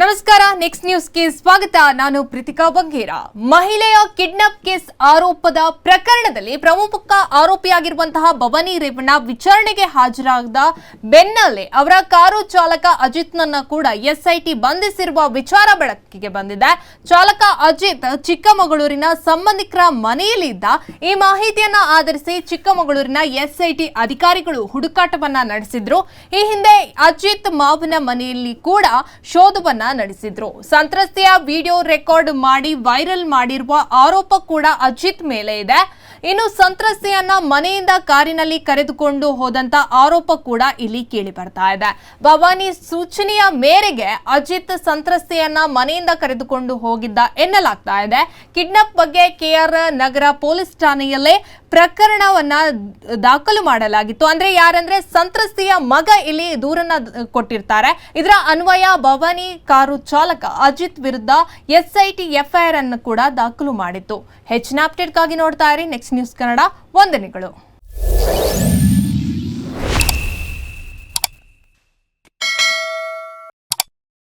ನಮಸ್ಕಾರ ನೆಕ್ಸ್ಟ್ ನ್ಯೂಸ್ಗೆ ಸ್ವಾಗತ. ನಾನು ಪ್ರೀತಿಕಾ ಬಂಗೇರ. ಮಹಿಳೆಯ ಕಿಡ್ನಾಪ್ ಕೇಸ್ ಆರೋಪದ ಪ್ರಕರಣದಲ್ಲಿ ಪ್ರಮುಖ ಆರೋಪಿಯಾಗಿರುವಂತಹ ಭವಾನಿ ರೇವಣ್ಣ ವಿಚಾರಣೆಗೆ ಹಾಜರಾದ ಬೆನ್ನಲ್ಲೇ ಅವರ ಕಾರು ಚಾಲಕ ಅಜಿತ್ನನ್ನ ಕೂಡ ಎಸ್ಐಟಿ ಬಂಧಿಸಿರುವ ವಿಚಾರ ಬೆಳಕಿಗೆ ಬಂದಿದೆ. ಚಾಲಕ ಅಜಿತ್ ಚಿಕ್ಕಮಗಳೂರಿನ ಸಂಬಂಧಿಕರ ಮನೆಯಲ್ಲಿದ್ದ ಈ ಮಾಹಿತಿಯನ್ನ ಆಧರಿಸಿ ಚಿಕ್ಕಮಗಳೂರಿನ ಎಸ್ಐಟಿ ಅಧಿಕಾರಿಗಳು ಹುಡುಕಾಟವನ್ನ ನಡೆಸಿದ್ರು. ಈ ಹಿಂದೆ ಅಜಿತ್ ಮಾವನ ಮನೆಯಲ್ಲಿ ಕೂಡ ಶೋಧವನ್ನ ನಡೆಸಿದ್ರು. ಸಂತ್ರಸ್ತೆಯ ವಿಡಿಯೋ ರೆಕಾರ್ಡ್ ಮಾಡಿ ವೈರಲ್ ಮಾಡಿರುವ ಆರೋಪ ಕೂಡ ಅಜಿತ್ ಮೇಲೆ ಇದೆ. ಇನ್ನು ಸಂತ್ರಸ್ತೆಯನ್ನ ಮನೆಯಿಂದ ಕಾರಿನಲ್ಲಿ ಕರೆದುಕೊಂಡು ಹೋದಂತ ಆರೋಪ ಕೂಡ ಇಲ್ಲಿ ಕೇಳಿ ಬರ್ತಾ ಇದೆ. ಭವಾನಿ ಸೂಚನೆಯ ಮೇರೆಗೆ ಅಜಿತ್ ಸಂತ್ರಸ್ತೆಯನ್ನ ಮನೆಯಿಂದ ಕರೆದುಕೊಂಡು ಹೋಗಿದ್ದ ಎನ್ನಲಾಗ್ತಾ ಇದೆ. ಕಿಡ್ನಾಪ್ ಬಗ್ಗೆ ಕೆಆರ್ ನಗರ ಪೊಲೀಸ್ ಠಾಣೆಯಲ್ಲೇ ಪ್ರಕರಣವನ್ನ ದಾಖಲು ಮಾಡಲಾಗಿತ್ತು. ಅಂದ್ರೆ ಯಾರಂದ್ರೆ ಸಂತ್ರಸ್ತೆಯ ಮಗ ಇಲ್ಲಿ ದೂರನ್ನ ಕೊಟ್ಟಿರ್ತಾರೆ. ಇದರ ಅನ್ವಯ ಭವಾನಿ ಕಾರು ಚಾಲಕ ಅಜಿತ್ ವಿರುದ್ಧ ಎಸ್ಐಟಿ ಎಫ್ಐಆರ್ ಅನ್ನು ಕೂಡ ದಾಖಲು ಮಾಡಿತ್ತು. ಹೆಚ್ಚಿನ ಅಪ್ಡೇಟ್ಗಾಗಿ ನೋಡ್ತಾ ಇರಿ. Next news Kannada. ವಂದನೆಗಳು.